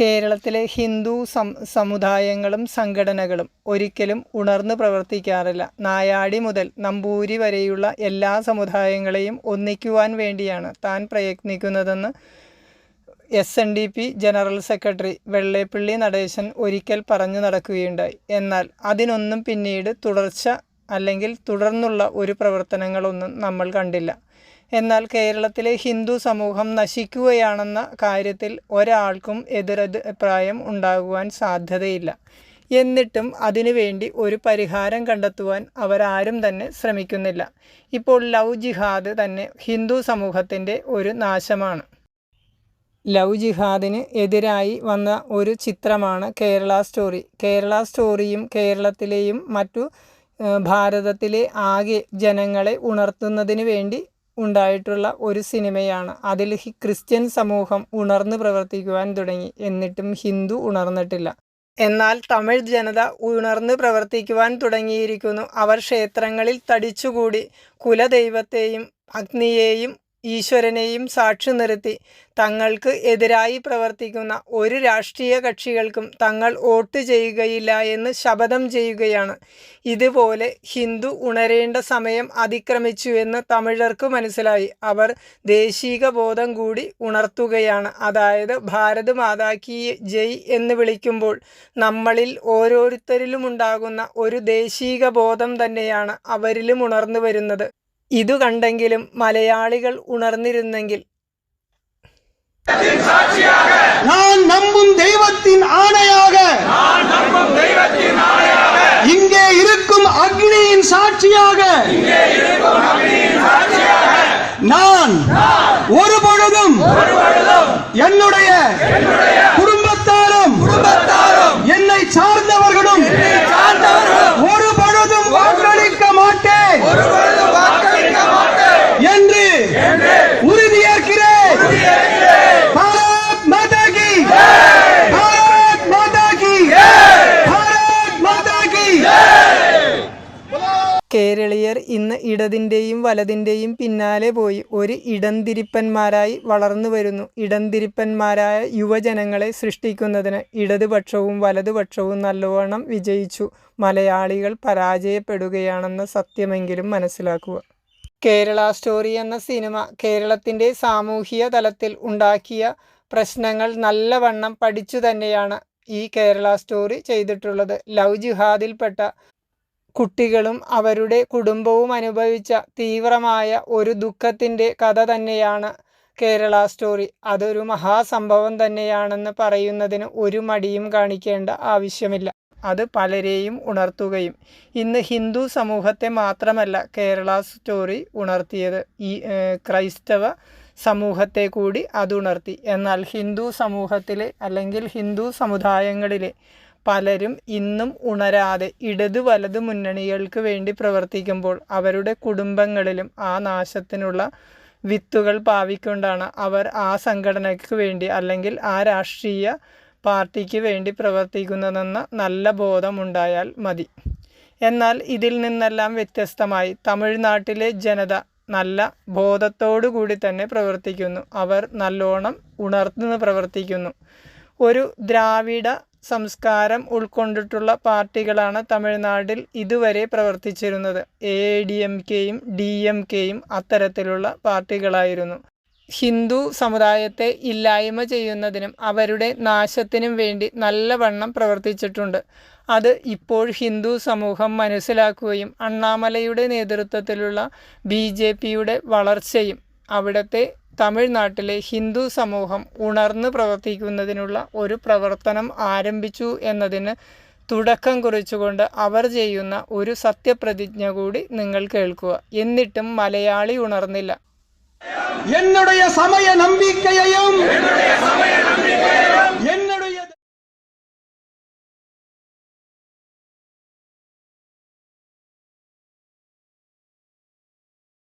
കേരളത്തിലെ ഹിന്ദു സം സമുദായങ്ങളും സംഘടനകളും ഒരിക്കലും ഉണർന്നു പ്രവർത്തിക്കാറില്ല. നായാടി മുതൽ നമ്പൂരി വരെയുള്ള എല്ലാ സമുദായങ്ങളെയും ഒന്നിക്കുവാൻ വേണ്ടിയാണ് താൻ പ്രയത്നിക്കുന്നതെന്ന് S N D P general secretary Vellappally Natesan ഒരിക്കൽ പറഞ്ഞു നടക്കുകയുണ്ടായി. എന്നാൽ അതിനൊന്നും പിന്നീട് തുടർച്ച അല്ലെങ്കിൽ തുടർന്നുള്ള ഒരു പ്രവർത്തനങ്ങളൊന്നും നമ്മൾ കണ്ടില്ല. എന്നാൽ കേരളത്തിലെ ഹിന്ദു സമൂഹം നശിക്കുകയാണെന്ന കാര്യത്തിൽ ഒരാൾക്കും എതിരഭിപ്രായം ഉണ്ടാകുവാൻ സാധ്യതയില്ല. എന്നിട്ടും അതിനുവേണ്ടി ഒരു പരിഹാരം കണ്ടെത്തുവാൻ അവരാരും തന്നെ ശ്രമിക്കുന്നില്ല. ഇപ്പോൾ ലവ് ജിഹാദ് തന്നെ ഹിന്ദു സമൂഹത്തിന്റെ ഒരു നാശമാണ്. ലവ് ജിഹാദിന് എതിരായി വന്ന ഒരു ചിത്രമാണ് കേരള സ്റ്റോറി. കേരള സ്റ്റോറിയും കേരളത്തിലെയും മറ്റു ഭാരതത്തിലെ ആകെ ജനങ്ങളെ ഉണർത്തുന്നതിന് വേണ്ടി ഉണ്ടായിട്ടുള്ള ഒരു സിനിമയാണ്. അതിൽ ക്രിസ്ത്യൻ സമൂഹം ഉണർന്നു പ്രവർത്തിക്കുവാൻ തുടങ്ങി. എന്നിട്ടും ഹിന്ദു ഉണർന്നിട്ടില്ല. എന്നാൽ തമിഴ് ജനത ഉണർന്നു പ്രവർത്തിക്കുവാൻ തുടങ്ങിയിരിക്കുന്നു. അവർ ക്ഷേത്രങ്ങളിൽ തടിച്ചുകൂടി കുലദൈവത്തെയും അഗ്നിയെയും ഈശ്വരനെയും സാക്ഷി നിർത്തി തങ്ങൾക്ക് എതിരായി പ്രവർത്തിക്കുന്ന ഒരു രാഷ്ട്രീയ കക്ഷികൾക്കും തങ്ങൾ വോട്ട് ചെയ്യുകയില്ല എന്ന് ശപഥം ചെയ്യുകയാണ്. ഇതുപോലെ ഹിന്ദു ഉണരേണ്ട സമയം അതിക്രമിച്ചുവെന്ന് തമിഴർക്ക് മനസ്സിലായി. അവർ ദേശീക ബോധം കൂടി ഉണർത്തുകയാണ്. അതായത് ഭാരത് മാതാക്കി ജയ് എന്ന് വിളിക്കുമ്പോൾ നമ്മളിൽ ഓരോരുത്തരിലും ഉണ്ടാകുന്ന ഒരു ദേശീക ബോധം തന്നെയാണ് അവരിലും ഉണർന്നു വരുന്നത്. ഇതു കണ്ടെങ്കിലും മലയാളികൾ ഉണർന്നിരുന്നെങ്കിൽ நான் நம்பும் தெய்வத்தின் ஆணையாக இங்கே இருக்கும் அக்னியின் சாட்சியாக நான் ஒரு பொழுதும் என்னுடைய കേരളീയർ ഇന്ന് ഇടതിന്റെയും വലതിന്റെയും പിന്നാലെ പോയി ഒരു ഇടംതിരിപ്പന്മാരായി വളർന്നു വരുന്നു. ഇടംതിരിപ്പന്മാരായ യുവജനങ്ങളെ സൃഷ്ടിക്കുന്നതിന് ഇടതുപക്ഷവും വലതുപക്ഷവും നല്ലവണ്ണം വിജയിച്ചു. മലയാളികൾ പരാജയപ്പെടുകയാണെന്ന സത്യമെങ്കിലും മനസ്സിലാക്കുക. കേരള സ്റ്റോറി എന്ന സിനിമ കേരളത്തിന്റെ സാമൂഹിക തലത്തിൽ ഉണ്ടാക്കിയ പ്രശ്നങ്ങൾ നല്ലവണ്ണം പഠിച്ചു തന്നെയാണ് ഈ കേരള സ്റ്റോറി ചെയ്തിട്ടുള്ളത്. ലവ് ജിഹാദിൽപ്പെട്ട കുട്ടികളും അവരുടെ കുടുംബവും അനുഭവിച്ച തീവ്രമായ ഒരു ദുഃഖത്തിന്റെ കഥ തന്നെയാണ് കേരള സ്റ്റോറി. അതൊരു മഹാസംഭവം തന്നെയാണെന്ന് പറയുന്നതിന് ഒരു മടിയും കാണിക്കേണ്ട ആവശ്യമില്ല. അത് പലരെയും ഉണർത്തുകയും ഇന്ന് ഹിന്ദു സമൂഹത്തെ മാത്രമല്ല കേരള സ്റ്റോറി ഉണർത്തിയത്. ഈ ക്രൈസ്തവ സമൂഹത്തെ കൂടി അതുണർത്തി എന്നാൽ ഹിന്ദു സമൂഹത്തിലെ അല്ലെങ്കിൽ ഹിന്ദു സമുദായങ്ങളിലെ പലരും ഇന്നും ഉണരാതെ ഇടത് വലത് മുന്നണികൾക്ക് വേണ്ടി പ്രവർത്തിക്കുമ്പോൾ അവരുടെ കുടുംബങ്ങളിലും ആ നാശത്തിനുള്ള വിത്തുകൾ പാവിക്കൊണ്ടാണ് അവർ ആ സംഘടനയ്ക്ക് വേണ്ടി അല്ലെങ്കിൽ ആ രാഷ്ട്രീയ പാർട്ടിക്ക് വേണ്ടി പ്രവർത്തിക്കുന്നതെന്ന നല്ല ബോധമുണ്ടായാൽ മതി. എന്നാൽ ഇതിൽ നിന്നെല്ലാം വ്യത്യസ്തമായി തമിഴ്നാട്ടിലെ ജനത നല്ല കൂടി തന്നെ പ്രവർത്തിക്കുന്നു. അവർ നല്ലോണം ഉണർന്നു പ്രവർത്തിക്കുന്നു. ഒരു ദ്രാവിഡ സംസ്കാരം ഉൾക്കൊണ്ടിട്ടുള്ള പാർട്ടികളാണ് തമിഴ്നാട്ടിൽ ഇതുവരെ പ്രവർത്തിച്ചിരുന്നത്. എ ഡി എം കെയും ഡി എം കെയും അത്തരത്തിലുള്ള പാർട്ടികളായിരുന്നു. ഹിന്ദു സമുദായത്തെ ഇല്ലായ്മ ചെയ്യുന്നതിനും അവരുടെ നാശത്തിനും വേണ്ടി നല്ലവണ്ണം പ്രവർത്തിച്ചിട്ടുണ്ട്. അത് ഇപ്പോൾ ഹിന്ദു സമൂഹം മനസ്സിലാക്കുകയും അണ്ണാമലയുടെ നേതൃത്വത്തിലുള്ള ബി വളർച്ചയും അവിടുത്തെ തമിഴ്നാട്ടിലെ ഹിന്ദു സമൂഹം ഉണർന്ന് പ്രവർത്തിക്കുന്നതിനുള്ള ഒരു പ്രവർത്തനം ആരംഭിച്ചു എന്നതിന് തുടക്കം കുറിച്ചുകൊണ്ട് അവർ ചെയ്യുന്ന ഒരു സത്യപ്രതിജ്ഞ കൂടി നിങ്ങൾ കേൾക്കുക. എന്നിട്ടും മലയാളി ഉണർന്നില്ല. എന്നുടേ സമയ നമ്പിക്കയെയും